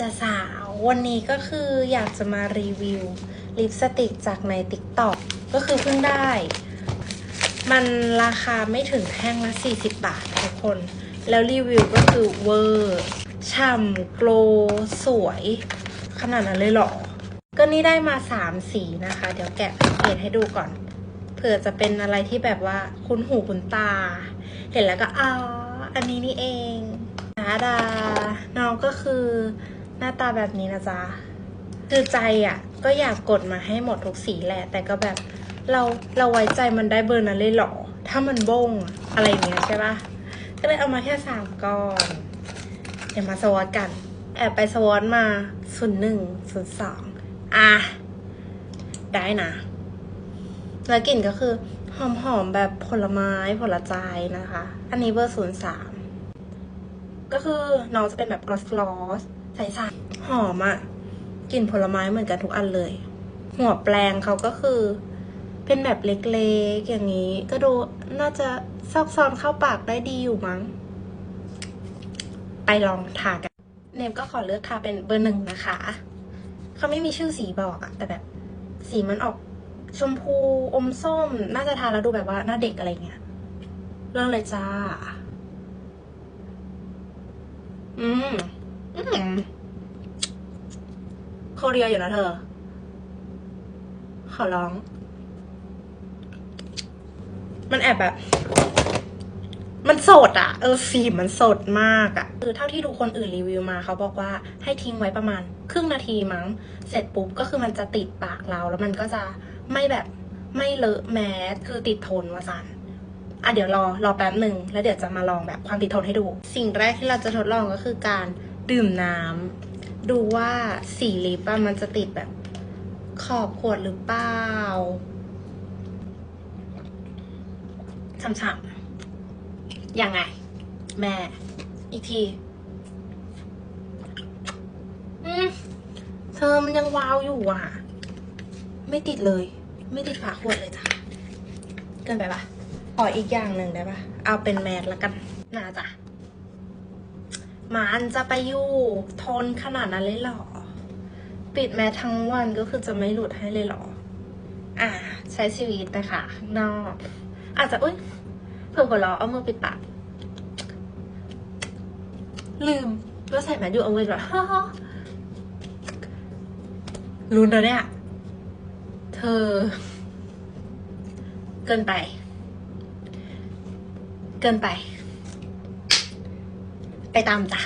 จะสาว วันนี้ก็คืออยากจะมารีวิวลิปสติกจากใน TikTok ก็คือเพิ่งได้ มันราคาไม่ถึงแท่งละ 40 บาททุกคน แล้วรีวิวก็คือเวอร์ฉ่ำโกลสวย ขนาดนั้นเลยเหรอ ก็นี่ได้มา 3 สีนะคะ เดี๋ยวแกะแพ็กเกจให้ดูก่อน เผื่อจะเป็นอะไรที่แบบว่าคุ้นหูคุ้นตา เห็นแล้วก็อ๋ออันนี้นี่เองดาดาน้องก็คือ หน้าตาแบบนี้นะจ๊ะ คือใจอะ ก็อยากกดมาให้หมดทุกสีแหละ แต่ก็แบบเราเราไว้ใจมันได้เบอร์นั้นเลยหรอ ถ้ามันบงอะไรอย่างเงี้ยใช่ปะก็เลยเอามาแค่สามก้อน เดี๋ยวมาสวอตกัน แอบไปสวอตมาศูนย์หนึ่งศูนย์สองอะ ได้นะ แล้วกลิ่นก็คือหอมๆแบบผลไม้ผลใจนะคะ อันนี้เบอร์ศูนย์สามก็คือน้องจะเป็นแบบกลอสกลอส ใสๆหอมอะกลิ่นผลไม้เหมือนกันทุกอันเลย หัวแปลงเขาก็คือ เป็นแบบเล็กๆ อย่างนี้ ก็ดูน่าจะซอกซอนเข้าปากได้ดีอยู่มั้ง ไปลองทากัน เนมก็ขอเลือกทาเป็นเบอร์หนึ่งนะคะ เขาไม่มีชื่อสีบอกอะแต่แบบ สีมันออกชมพูอมส้ม น่าจะทาแล้วดูแบบว่าหน้าเด็กอะไรเงี้ย เริ่มเลยจ้า อืมอืม โคเรียอยู่นะเธอ ขอร้อง มันแอบแบบ มันสดอะเออสีมันสดมากอะคือเท่าที่ดูคนอื่นรีวิวมาเขาบอกว่าให้ทิ้งไว้ประมาณ ครึ่งนาทีมั้ง เสร็จปุ๊บก็คือมันจะติดปากเรา แล้วมันก็จะไม่แบบไม่เลอะแมสคือติดทนวาสันอะเดี๋ยวรอรอแป๊บหนึ่งแล้วเดี๋ยวจะมาลองแบบความติดทนให้ดู สิ่งแรกที่เราจะทดลองก็คือการ ดื่มน้ำดูว่าสีลิปอะมันจะติดแบบขอบขวดหรือเปล่าช่ำๆยังไง แม่ อีกทีอืมเธอมันยังวาวอยู่อะ ไม่ติดเลย ไม่ติดฝาขวดเลยจ้ะ เกินไปปะขออีกอย่างหนึ่งได้ปะเอาเป็นแมสละกันน่าจ้ะ มันจะไปอยู่ ทนขนาดนั้นเลยเหรอ ปิดแมสทั้งวันก็คือจะไม่หลุดให้เลยเหรอ อ่า ใช้ชีวิตนะคะข้างนอก อาจจะอุ้ยเผื่อหัวเราะเอามือปิดปากลืมว่าใส่แมสอยู่เอาไว้แบบฮ่าฮ่าลุ้นแล้วเนี่ย เธอ เกินไป เกินไป ไปตามจ้ะ